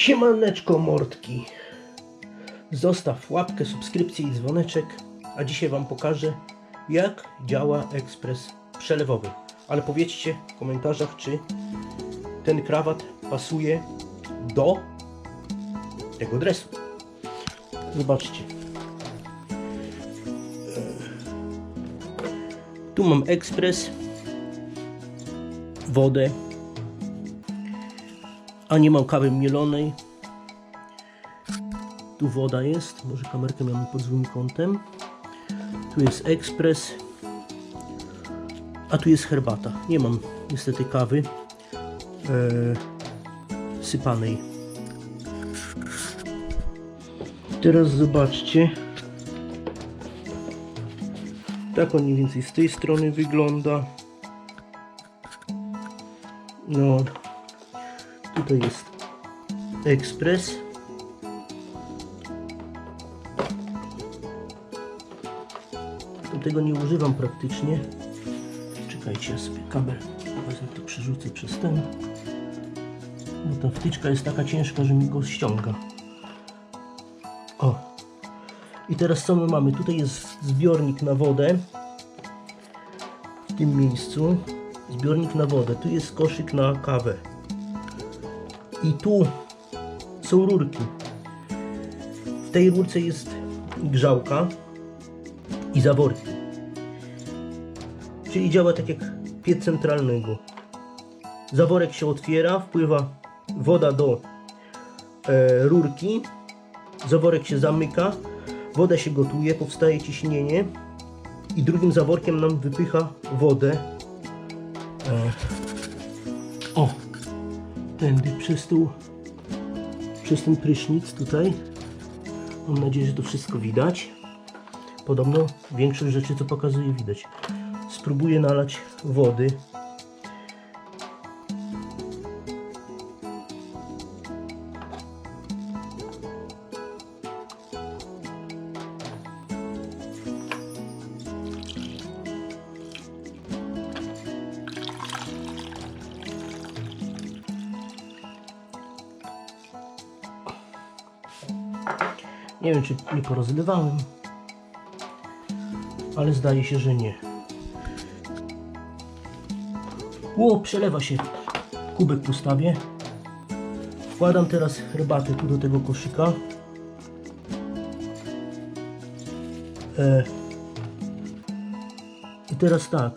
Siemaneczko mordki. Zostaw łapkę, subskrypcję i dzwoneczek, a dzisiaj Wam pokażę jak działa ekspres przelewowy. Ale powiedzcie w komentarzach, czy ten krawat pasuje do tego dresu. Zobaczcie. Tu mam ekspres, wodę, a nie mam kawy mielonej. Tu woda jest, może kamerkę mamy pod złym kątem. Tu jest ekspres, a tu jest herbata. Nie mam niestety kawy e, sypanej. Teraz zobaczcie. Tak on mniej więcej z tej strony wygląda. No, tutaj jest ekspres. Tego nie używam praktycznie. Czekajcie, ja sobie kabel to przerzucę przez ten. Bo ta wtyczka jest taka ciężka, że mi go ściąga. O. I teraz co my mamy? Tutaj jest zbiornik na wodę. W tym miejscu. Zbiornik na wodę. Tu jest koszyk na kawę. I tu są rurki. W tej rurce jest grzałka i zaworki. Czyli działa tak jak piec centralnego. Zaworek się otwiera, wpływa woda do e, rurki, zaworek się zamyka, woda się gotuje, powstaje ciśnienie i drugim zaworkiem nam wypycha wodę. E, o, tędy przez, tą, przez ten prysznic tutaj. Mam nadzieję, że to wszystko widać. Podobno większość rzeczy, co pokazuje, widać. Spróbuję nalać wody. Nie wiem, czy nie porozlewałem, ale zdaje się, że nie. Ło, przelewa się. Kubek postawię. Wkładam teraz herbatę tu do tego koszyka. E. I teraz tak.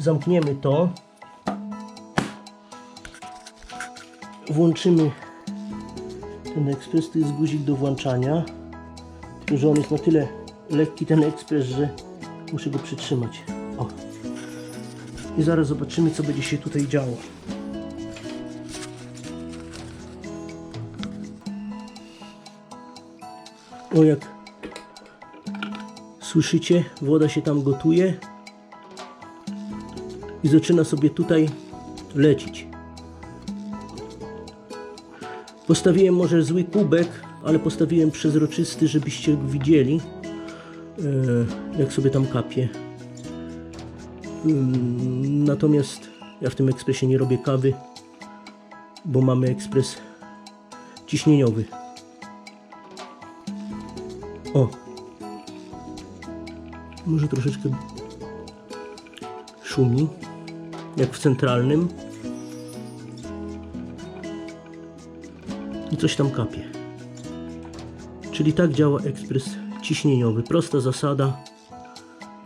Zamkniemy to. Włączymy ten ekspres. To jest guzik do włączania. Tylko, że on jest na tyle lekki ten ekspres, że muszę go przytrzymać. O. I zaraz zobaczymy, co będzie się tutaj działo. O jak słyszycie, woda się tam gotuje i zaczyna sobie tutaj lecieć. Postawiłem może zły kubek, ale postawiłem przezroczysty, żebyście widzieli, e, jak sobie tam kapie. Mm, Natomiast ja w tym ekspresie nie robię kawy, bo mamy ekspres ciśnieniowy. O! Może troszeczkę szumi, jak w centralnym. I coś tam kapie. Czyli tak działa ekspres ciśnieniowy. Prosta zasada.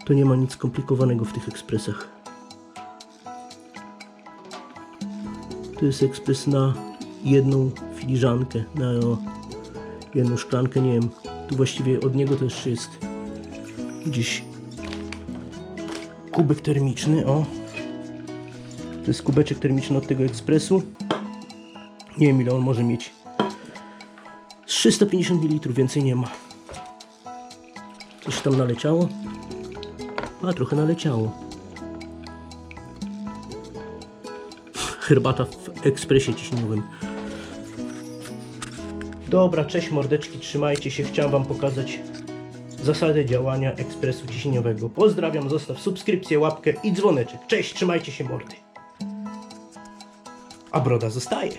To nie ma nic skomplikowanego w tych ekspresach. To jest ekspres na jedną filiżankę, na jedną szklankę, nie wiem. Tu właściwie od niego też jest gdzieś kubek termiczny, o. To jest kubeczek termiczny od tego ekspresu. Nie wiem ile on może mieć. 350 ml, więcej nie ma. Coś tam naleciało. A, trochę naleciało. Herbata w ekspresie ciśnieniowym. Dobra, cześć mordeczki, trzymajcie się. Chciałem Wam pokazać zasadę działania ekspresu ciśnieniowego. Pozdrawiam, zostaw subskrypcję, łapkę i dzwoneczek. Cześć, trzymajcie się mordy. A broda zostaje.